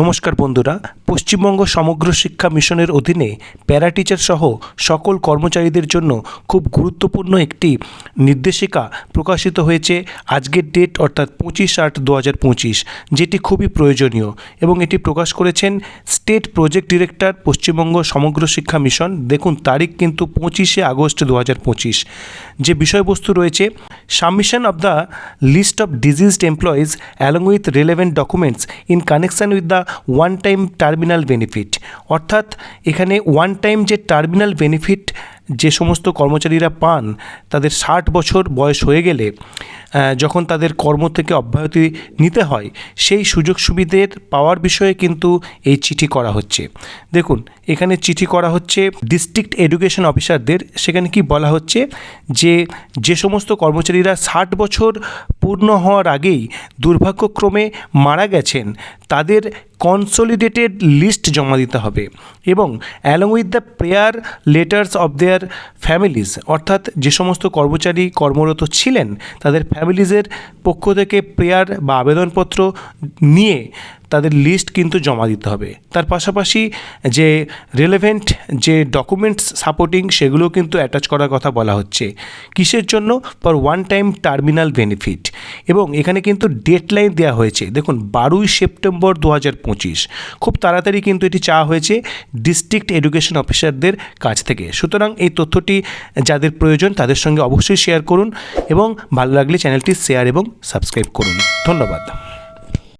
নমস্কার বন্ধুরা, পশ্চিমবঙ্গ সমগ্র শিক্ষা মিশনের অধীনে প্যারা টিচার সহ সকল কর্মচারীদের জন্য খুব গুরুত্বপূর্ণ একটি নির্দেশিকা প্রকাশিত হয়েছে আজকের ডেট অর্থাৎ পঁচিশ আট দু হাজার পঁচিশ, যেটি খুবই প্রয়োজনীয় এবং এটি প্রকাশ করেছেন state project director Paschimbanga Samagra Shiksha mission. দেখুন, তারিখ কিন্তু পঁচিশে আগস্ট দু হাজার পঁচিশ। যে বিষয়বস্তু রয়েছে submission of the list of diseased employees along with relevant documents in connection with the one time terminal benefit অর্থাৎ এখানে ওয়ান টাইম যে টার্মিনাল বেনিফিট যে সমস্ত কর্মচারীরা পান, তাদের ষাট বছর বয়স হয়ে গেলে যখন তাদের কর্ম থেকে অব্যাহতি নিতে হয়, সেই সুযোগ সুবিধের পাওয়ার বিষয়ে কিন্তু এই চিঠি করা হচ্ছে। দেখুন, এখানে চিঠি করা হচ্ছে ডিস্ট্রিক্ট এডুকেশন অফিসারদের, সেখানে কি বলা হচ্ছে যে যে সমস্ত কর্মচারীরা ষাট বছর পূর্ণ হওয়ার আগেই দুর্ভাগ্যক্রমে মারা গেছেন। তাদের কনসোলিডেটেড লিস্ট জমা দিতে হবে এবং along with the prayer letters of their families অর্থাৎ যে সমস্ত কর্মচারী কর্মরত ছিলেন, তাদের ফ্যামিলিজের পক্ষ থেকে প্রেয়ার বা আবেদনপত্র নিয়ে তাদের লিস্ট কিন্তু জমা দিতে হবে। তার পাশাপাশি যে রেলেভেন্ট যে ডকুমেন্টস সাপোর্টিং সেগুলো কিন্তু অ্যাটাচ করার কথা বলা হচ্ছে। কিসের জন্য? For one time terminal benefit এবং এখানে কিন্তু ডেডলাইন দেওয়া হয়েছে। দেখুন, বারোই সেপ্টেম্বর দু হাজার পঁচিশ, খুব তাড়াতাড়ি কিন্তু এটি চাওয়া হয়েছে ডিস্ট্রিক্ট এডুকেশন অফিসারদের কাছ থেকে। সুতরাং এই তথ্যটি যাদের প্রয়োজন তাদের সঙ্গে অবশ্যই শেয়ার করুন এবং ভালো লাগলে চ্যানেলটি শেয়ার এবং সাবস্ক্রাইব করুন। ধন্যবাদ।